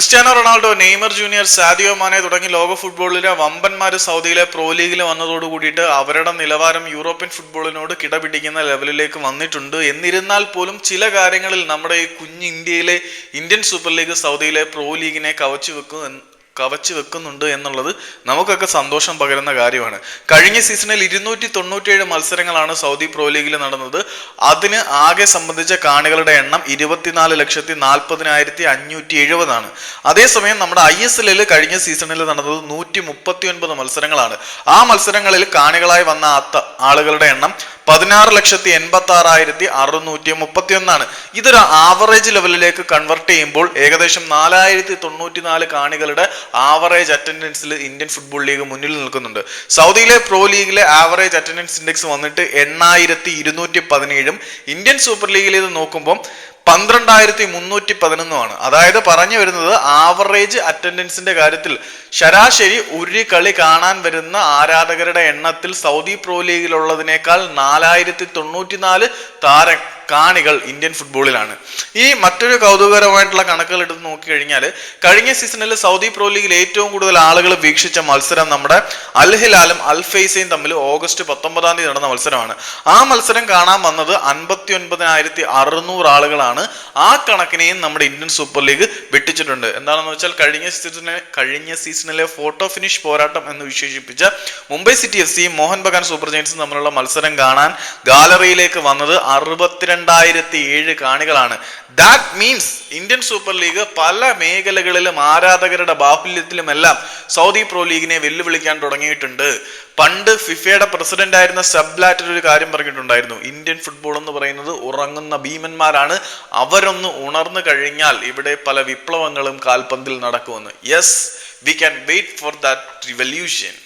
Cristiano Ronaldo Neymar junior Sadio Mane തുടങ്ങി ലോക ഫുട്ബോളിലെ വമ്പന്മാര് സൗദിയിലെ പ്രോ ലീഗിൽ വന്നതോട് കൂടിയിട്ട് അവരുടെ നിലവാരം യൂറോപ്യൻ ഫുട്ബോളിനോട് കിടപിടിക്കുന്ന ലെവലിലേക്ക് വന്നിട്ടുണ്ട്. എന്നിരുന്നാൽ പോലും ചില കാര്യങ്ങളിൽ നമ്മുടെ ഈ കുഞ്ഞ് ഇന്ത്യയിലെ ഇന്ത്യൻ സൂപ്പർ ലീഗ് സൗദിയിലെ പ്രോ ലീഗിനെ കവച്ചു വെക്കും കവച്ചു വെക്കുന്നുണ്ട് എന്നുള്ളത് നമുക്കൊക്കെ സന്തോഷം പകരുന്ന കാര്യമാണ്. കഴിഞ്ഞ സീസണിൽ ഇരുന്നൂറ്റി തൊണ്ണൂറ്റിയേഴ് മത്സരങ്ങളാണ് സൗദി പ്രോ ലീഗിൽ നടന്നത്. അതിന് ആകെ സംബന്ധിച്ച കാണികളുടെ എണ്ണം ഇരുപത്തിനാല് ലക്ഷത്തി നാൽപ്പതിനായിരത്തി അഞ്ഞൂറ്റി എഴുപതാണ് അതേസമയം നമ്മുടെ ഐ എസ് എല്ലിൽ കഴിഞ്ഞ സീസണിൽ നടന്നത് നൂറ്റി മുപ്പത്തി ഒൻപത് മത്സരങ്ങളാണ്. ആ മത്സരങ്ങളിൽ കാണികളായി വന്ന ആളുകളുടെ എണ്ണം പതിനാറ് ലക്ഷത്തി എൺപത്തി ആറായിരത്തി അറുന്നൂറ്റി മുപ്പത്തി ഒന്നാണ് ഇതൊരു ആവറേജ് ലെവലിലേക്ക് കൺവെർട്ട് ചെയ്യുമ്പോൾ ഏകദേശം നാലായിരത്തി തൊണ്ണൂറ്റി നാല് കാണികളുടെ ആവറേജ് അറ്റൻഡൻസിൽ ഇന്ത്യൻ ഫുട്ബോൾ ലീഗ് മുന്നിൽ നിൽക്കുന്നുണ്ട്. സൗദിയിലെ പ്രോ ലീഗിലെ ആവറേജ് അറ്റൻഡൻസ് ഇൻഡെക്സ് വന്നിട്ട് എണ്ണായിരത്തി ഇരുന്നൂറ്റി പതിനേഴും ഇന്ത്യൻ സൂപ്പർ ലീഗിൽ ഇത് നോക്കുമ്പോൾ പന്ത്രണ്ടായിരത്തി മുന്നൂറ്റി പതിനൊന്നുമാണ് അതായത് പറഞ്ഞു വരുന്നത് ആവറേജ് അറ്റൻഡൻസിന്റെ കാര്യത്തിൽ ശരാശരി ഒരു കളി കാണാൻ വരുന്ന ആരാധകരുടെ എണ്ണത്തിൽ സൗദി പ്രോ ലീഗിലുള്ളതിനേക്കാൾ നാലായിരത്തി തൊണ്ണൂറ്റി നാല് താര കാണികൾ ഇന്ത്യൻ ഫുട്ബോളിലാണ്. ഈ മറ്റൊരു കൗതുകകരമായിട്ടുള്ള കണക്കുകൾ എടുത്ത് നോക്കിക്കഴിഞ്ഞാൽ കഴിഞ്ഞ സീസണിൽ സൗദി പ്രോ ലീഗിൽ ഏറ്റവും കൂടുതൽ ആളുകൾ വീക്ഷിച്ച മത്സരം നമ്മുടെ അൽ ഹിലാലും അൽ ഫൈസയും തമ്മിൽ ഓഗസ്റ്റ് പത്തൊമ്പതാം തീയതി നടന്ന മത്സരമാണ്. ആ മത്സരം കാണാൻ വന്നത് അൻപത്തി ഒൻപതിനായിരത്തി അറുന്നൂറ് ആളുകളാണ്. ആ കണക്കിനെയും നമ്മുടെ ഇന്ത്യൻ സൂപ്പർ ലീഗ് വെട്ടിച്ചിട്ടുണ്ട്. എന്താണെന്ന് വെച്ചാൽ കഴിഞ്ഞ സീസണിലെ കഴിഞ്ഞ സീസണിലെ ഫോട്ടോ ഫിനിഷ് പോരാട്ടം എന്ന് വിശേഷിപ്പിച്ച മുംബൈ സിറ്റി എഫ് സിയും മോഹൻ ബഗാൻ സൂപ്പർ ജയൻസും തമ്മിലുള്ള മത്സരം കാണാൻ ഗാലറിയിലേക്ക് വന്നത് അറുപത്തിരണ്ടായിരത്തി ഏഴ് കാണികളാണ്. That means Indian super league പല മേഖലകളിലും ആരാധകരുടെ ബാഹുല്യത്തിലുമെല്ലാം സൗദി പ്രോ ലീഗിനെ വെല്ലുവിളിക്കാൻ തുടങ്ങിയിട്ടുണ്ട്. പണ്ട് ഫിഫയുടെ പ്രസിഡന്റ് ആയിരുന്ന സബ്ലാറ്റർ ഒരു കാര്യം പറഞ്ഞിട്ടുണ്ടായിരുന്നു. ഇന്ത്യൻ ഫുട്ബോൾ എന്ന് പറയുന്നത് ഉറങ്ങുന്ന ഭീമന്മാരാണ്. അവരൊന്ന് ഉണർന്നു കഴിഞ്ഞാൽ ഇവിടെ പല വിപ്ലവങ്ങളും കാൽപന്തിൽ നടക്കുമെന്ന്. Yes we can wait for that revolution